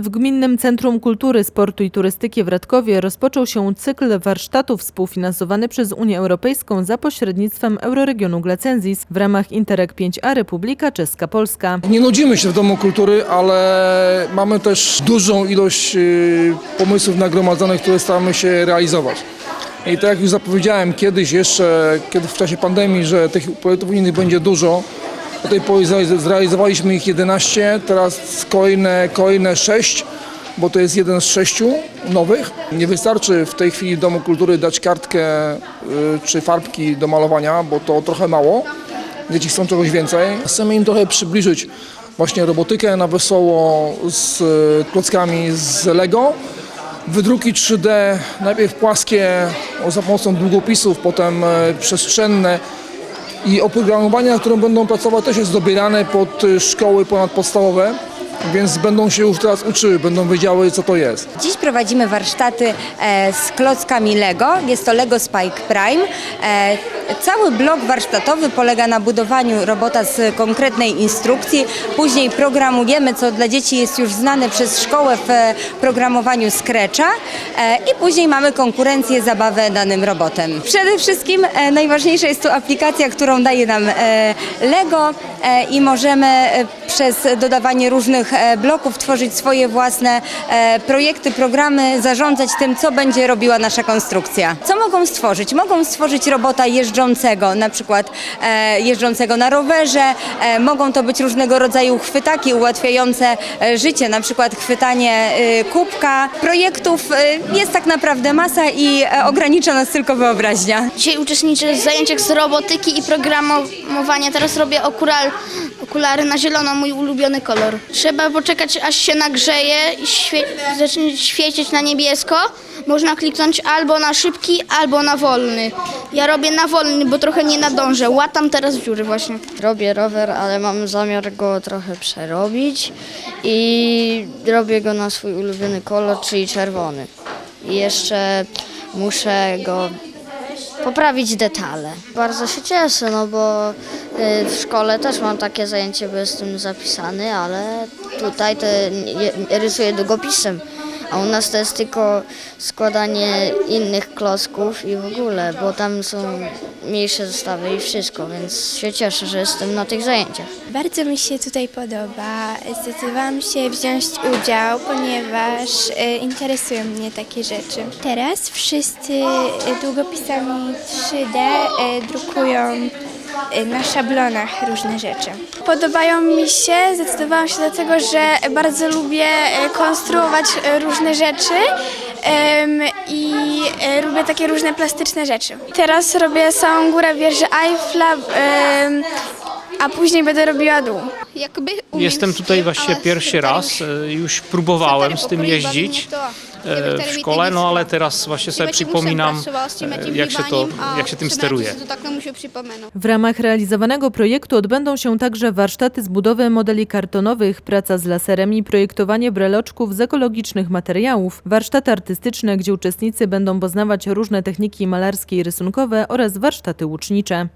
W Gminnym Centrum Kultury, Sportu i Turystyki w Radkowie rozpoczął się cykl warsztatów współfinansowany przez Unię Europejską za pośrednictwem Euroregionu Glacenzis w ramach Interreg 5A Republika Czeska-Polska. Nie nudzimy się w Domu Kultury, ale mamy też dużą ilość y, pomysłów nagromadzonych, które staramy się realizować. I tak jak już zapowiedziałem kiedyś jeszcze, kiedy w czasie pandemii, że tych projektów unijnych będzie dużo, do tej pory zrealiz- zrealizowaliśmy ich 11, teraz kolejne, kolejne 6, bo to jest jeden z sześciu nowych. Nie wystarczy w tej chwili Domu Kultury dać kartkę y, czy farbki do malowania, bo to trochę mało. Dzieci chcą czegoś więcej. Chcemy im trochę przybliżyć właśnie robotykę na wesoło z e, klockami z Lego. Wydruki 3D, najpierw płaskie za pomocą długopisów, potem e, przestrzenne i oprogramowanie, na którym będą pracować też jest dobierane pod e, szkoły ponadpodstawowe, więc będą się już teraz uczyły, będą wiedziały co to jest. Dziś prowadzimy warsztaty e, z klockami Lego. Jest to Lego Spike Prime. E, Cały blok warsztatowy polega na budowaniu robota z konkretnej instrukcji. Później programujemy, co dla dzieci jest już znane przez szkołę w e, programowaniu Scratcha. I później mamy konkurencję, zabawę danym robotem. Przede wszystkim najważniejsza jest to aplikacja, którą daje nam Lego i możemy przez dodawanie różnych e, bloków tworzyć swoje własne e, projekty, programy, zarządzać tym, co będzie robiła nasza konstrukcja. Co mogą stworzyć? Mogą stworzyć robota jeżdżącego, na przykład e, jeżdżącego na rowerze, mogą to być różnego rodzaju chwytaki ułatwiające życie, na przykład chwytanie kubka. Projektów jest tak naprawdę masa i ogranicza nas tylko wyobraźnia. Dzisiaj uczestniczę w zajęciach z robotyki i programowania. Teraz robię okular, okulary na zielono, mój ulubiony kolor. Trzeba poczekać, aż się nagrzeje i świe, zacznie świecić na niebiesko. Można kliknąć albo na szybki, albo na wolny. Ja robię na wolny, bo trochę nie nadążę. Łatam teraz dziury właśnie. Robię rower, ale mam zamiar go trochę przerobić i robię go na swój ulubiony kolor, czyli czerwony. I jeszcze muszę go poprawić detale. Bardzo się cieszę, no bo y, w szkole też mam takie zajęcie, bo jestem zapisany, ale tutaj to rysuję długopisem. A u nas to jest tylko składanie innych klocków i w ogóle, bo tam są mniejsze zestawy i wszystko, więc się cieszę, że jestem na tych zajęciach. Bardzo mi się tutaj podoba. Zdecydowałam się wziąć udział, ponieważ e, interesują mnie takie rzeczy. Teraz wszyscy długopisami 3D e, drukują na szablonach różne rzeczy. Podobają mi się, zdecydowałam się dlatego, że bardzo lubię e, konstruować e, różne rzeczy i lubię takie różne plastyczne rzeczy. Teraz robię całą górę wieży Eiffla, a później będę robiła dół. Jakby Jestem tutaj właśnie pierwszy raz. e, Już próbowałem z tym jeździć e, w szkole, no ale teraz właśnie sobie przypominam, e, jak się, to, jak się tym steruje. W ramach realizowanego projektu odbędą się także warsztaty z budowy modeli kartonowych, praca z laserem i projektowanie breloczków z ekologicznych materiałów, warsztaty artystyczne, gdzie uczestnicy będą poznawać różne techniki malarskie i rysunkowe oraz warsztaty łucznicze.